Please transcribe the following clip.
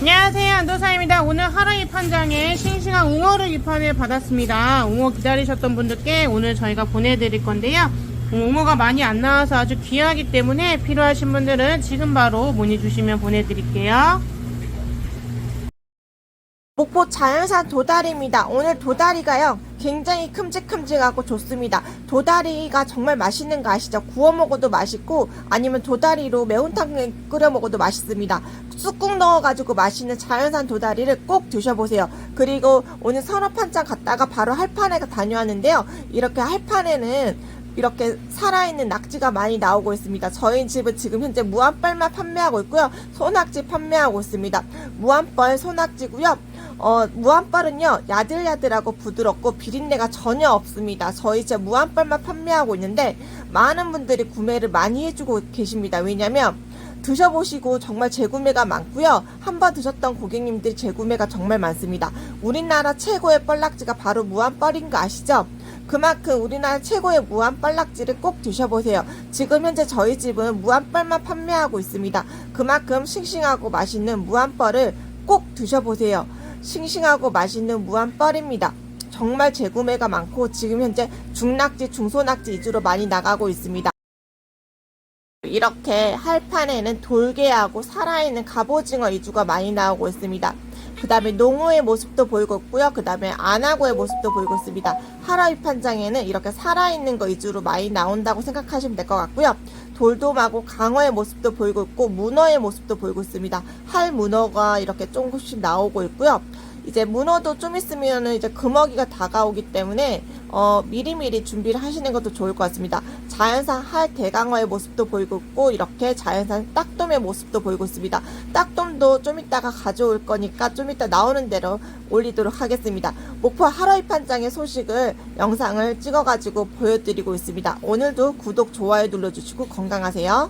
안녕하세요. 안도사입니다. 오늘 하루이 판장에 싱싱한 웅어를 입판을 받았습니다. 웅어 기다리셨던 분들께 오늘 저희가 보내드릴 건데요. 웅어가 많이 안 나와서 아주 귀하기 때문에 필요하신 분들은 지금 바로 문의 주시면 보내드릴게요 목포 자연산 도다리입니다. 오늘 도다리가요, 굉장히 큼직큼직하고 좋습니다. 도다리가 정말 맛있는 거 아시죠? 구워 먹어도 맛있고, 아니면 도다리로 매운탕 끓여 먹어도 맛있습니다. 쑥국 넣어가지고 맛있는 자연산 도다리를 꼭 드셔보세요. 그리고 오늘 선업한장 갔다가 바로 할판에 다녀왔는데요. 이렇게 할판에는 이렇게 살아있는 낙지가 많이 나오고 있습니다. 저희 집은 지금 현재 무한벌만 판매하고 있고요. 소낙지 판매하고 있습니다. 무한벌 소낙지고요. 어, 무한벌은요, 야들야들하고 부드럽고 비린내가 전혀 없습니다. 저희 집 무한벌만 판매하고 있는데, 많은 분들이 구매를 많이 해주고 계십니다. 왜냐면, 드셔보시고 정말 재구매가 많고요. 한 번 드셨던 고객님들이 재구매가 정말 많습니다. 우리나라 최고의 뻘락지가 바로 무한벌인 거 아시죠? 그만큼 우리나라 최고의 무한뻘락지를 꼭 드셔보세요. 지금 현재 저희 집은 무한뻘만 판매하고 있습니다. 그만큼 싱싱하고 맛있는 무한뻘을 꼭 드셔보세요. 싱싱하고 맛있는 무한뻘입니다. 정말 재구매가 많고 지금 현재 중낙지, 중소낙지 위주로 많이 나가고 있습니다. 이렇게 할판에는 돌개하고 살아있는 갑오징어 위주가 많이 나오고 있습니다. 그 다음에 농어의 모습도 보이고 있고요. 그 다음에 안하고의 모습도 보이고 있습니다. 하라위 판장에는 이렇게 살아있는 거 위주로 많이 나온다고 생각하시면 될 것 같고요. 돌돔하고 강어의 모습도 보이고 있고 문어의 모습도 보이고 있습니다. 할 문어가 이렇게 조금씩 나오고 있고요. 이제 문어도 좀 있으면은 이제 금어기가 다가오기 때문에 어 미리미리 준비를 하시는 것도 좋을 것 같습니다. 자연산 할 대강어의 모습도 보이고 있고 이렇게 자연산 딱돔의 모습도 보이고 있습니다. 딱돔도 좀 이따가 가져올 거니까 좀 이따 나오는 대로 올리도록 하겠습니다. 목포 하라이 판장의 소식을 영상을 찍어가지고 보여드리고 있습니다. 오늘도 구독 좋아요 눌러주시고 건강하세요.